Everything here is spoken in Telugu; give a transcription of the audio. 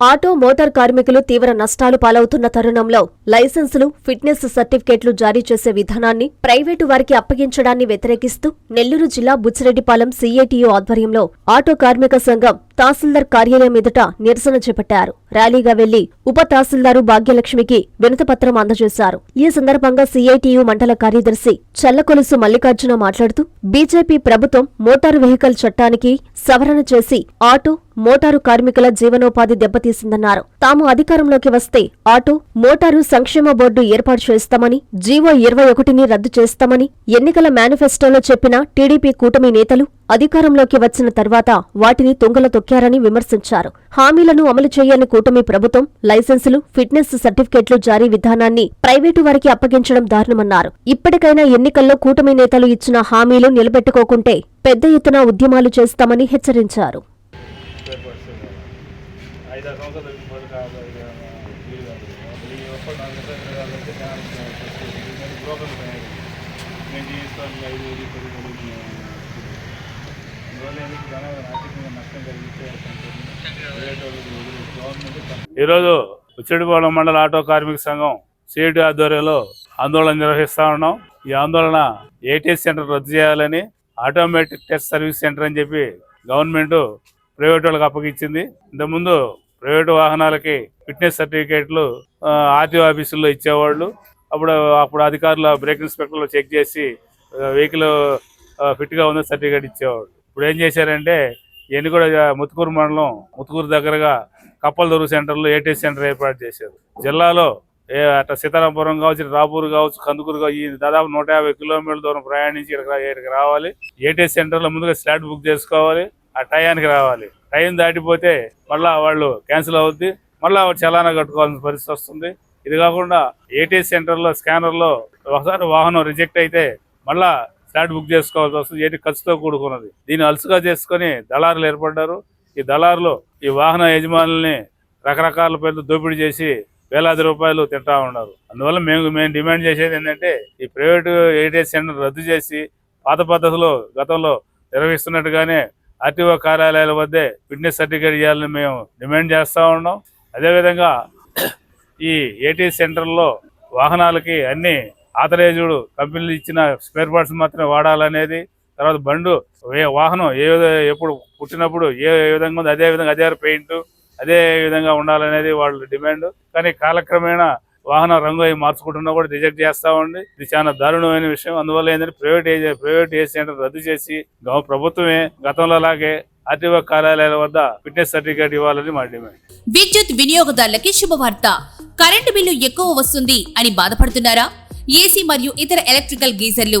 ఆటో మోటార్ కార్మికులు తీవ్ర నష్టాలు పాలవుతున్న తరుణంలో లైసెన్సులు ఫిట్నెస్ సర్టిఫికేట్లు జారీ చేసే విధానాన్ని ప్రైవేటు వారికి అప్పగించడాన్ని వ్యతిరేకిస్తూ నెల్లూరు జిల్లా బుచ్చిరెడ్డిపాలెం సీఏటీయూ ఆధ్వర్యంలో ఆటో కార్మిక సంఘం తహసీల్దార్ కార్యాలయం ఎదుట నిరసన చేపట్టారు. ర్యాలీగా వెళ్ళి ఉప తహసీల్దారు భాగ్యలక్ష్మికి వినతపత్రం అందజేశారు. ఈ సందర్భంగా సీఐటియు మండల కార్యదర్శి చల్లకొలుసు మల్లికార్జున మాట్లాడుతూ బీజేపీ ప్రభుత్వం మోటారు వెహికల్ చట్టానికి సవరణ చేసి ఆటో మోటారు కార్మికుల జీవనోపాధి దెబ్బతీసిందన్నారు. తాము అధికారంలోకి వస్తే ఆటో మోటారు సంక్షేమ బోర్డు ఏర్పాటు చేస్తామని జీవో ఇరవై ఒకటిని రద్దు చేస్తామని ఎన్నికల మేనిఫెస్టోలో చెప్పిన టీడీపీ కూటమి నేతలు అధికారంలోకి వచ్చిన తర్వాత వాటిని తుంగల తొక్కారని విమర్శించారు. హామీలను అమలు చేయని కూటమి ప్రభుత్వం లైసెన్సులు ఫిట్నెస్ సర్టిఫికెట్లు జారీ విధానాన్ని ప్రైవేటు వారికి అప్పగించడం దారుణమన్నారు. ఇప్పటికైనా ఎన్నికల్లో కూటమి నేతలు ఇచ్చిన హామీలు నిలబెట్టుకోకుంటే పెద్ద ఎత్తున ఉద్యమాలు చేస్తామని హెచ్చరించారు. జనాలు ఆర్థికంగా నష్టం కలిగితే ఈరోజు ఉచ్చడిపాలెం మండల ఆటో కార్మిక సంఘం సిఐటి ఆధ్వర్యంలో ఆందోళన నిర్వహిస్తా ఉన్నాం. ఈ ఆందోళన ఏటీఎస్ సెంటర్ రద్దు చేయాలని ఆటోమేటిక్ టెస్ట్ సర్వీస్ సెంటర్ అని చెప్పి గవర్నమెంట్ ప్రైవేట్ వాళ్ళకి అప్పగించింది. ఇంతకుముందు ప్రైవేటు వాహనాలకి ఫిట్నెస్ సర్టిఫికేట్లు ఆర్టీఓ ఆఫీసుల్లో ఇచ్చేవాళ్ళు. అప్పుడు అప్పుడు అధికారులు బ్రేక్ ఇన్స్పెక్టర్లు చెక్ చేసి వెహికల్ ఫిట్గా ఉందో సర్టిఫికేట్ ఇచ్చేవాళ్ళు. ఇప్పుడు ఏం చేశారంటే ఇవన్నీ కూడా ముత్తుకూరు మండలం ముత్తుకూరు దగ్గరగా కప్పలదొరు సెంటర్లో ఏటీఎస్ సెంటర్ ఏర్పాటు చేశారు. జిల్లాలో ఏ అట్లా సీతారాంపురం కావచ్చు రాపూర్ కావచ్చు కందుకూరు కావచ్చు ఈ దాదాపు నూట యాభై కిలోమీటర్ల దూరం ప్రయాణించి ఇక్కడికి రావాలి. ఏటీఎస్ సెంటర్లో ముందుగా స్లాట్ బుక్ చేసుకోవాలి. ఆ టయానికి రావాలి. టైం దాటిపోతే మళ్ళీ వాళ్ళు క్యాన్సిల్ అవుద్ది. మళ్ళీ చలానా కట్టుకోవాల్సిన పరిస్థితి వస్తుంది. ఇది కాకుండా ఏటీఎస్ సెంటర్లో స్కానర్లో ఒకసారి వాహనం రిజెక్ట్ అయితే మళ్ళా స్లాట్ బుక్ చేసుకోవాల్సి వస్తుంది. ఏంటి ఖర్చుతో కూడుకున్నది. దీన్ని అలసుగా చేసుకొని దళారులు ఏర్పడ్డారు. ఈ దళారులు ఈ వాహన యజమానుల్ని రకరకాల పేర్లు దోపిడీ చేసి వేలాది రూపాయలు తింటా ఉన్నారు. అందువల్ల మేము మేము డిమాండ్ చేసేది ఏంటంటే ఈ ప్రైవేటు ఏటీఎస్ సెంటర్ రద్దు చేసి పాత పద్ధతిలో గతంలో నిర్వహిస్తున్నట్టుగానే ఆర్టీఓ కార్యాలయాల వద్దే ఫిట్నెస్ సర్టిఫికేట్ ఇవ్వాలని మేము డిమాండ్ చేస్తూ ఉన్నాం. అదేవిధంగా ఈ ఏటీఎస్ సెంటర్లో వాహనాలకి అన్ని ఆథరైజ్డ్ కంపెనీలు ఇచ్చిన స్పేర్ పార్ట్స్ మాత్రమే వాడాలనేది తర్వాత బండు ఏ వాహనం ఏ ఎప్పుడు పుట్టినప్పుడు ఏ విధంగా ఉంది అదే విధంగా అదే పెయింట్ అదే విధంగా ఉండాలనేది వాళ్ళ డిమాండ్. కానీ కాలక్రమేణా వాహన రంగు అవి మార్చుకుంటున్నా కూడా రిజెక్ట్ చేస్తా ఉంది. ఇది చాలా దారుణమైన విషయం. అందువల్ల ఏంటంటే ప్రైవేట్ ఏజె ప్రైవేట్ ఏ సెంటర్ రద్దు చేసి ప్రభుత్వమే గతంలో లాగే ఆర్టీఓ కార్యాలయాల వద్ద ఫిట్నెస్ సర్టిఫికేట్ ఇవ్వాలని మా డిమాండ్. విద్యుత్ వినియోగదారులకి శుభవార్త. కరెంటు బిల్లు ఎక్కువ వస్తుంది అని బాధపడుతున్నారా? ఏసీ మరియు ఇతర ఎలక్ట్రికల్ గీజర్లు.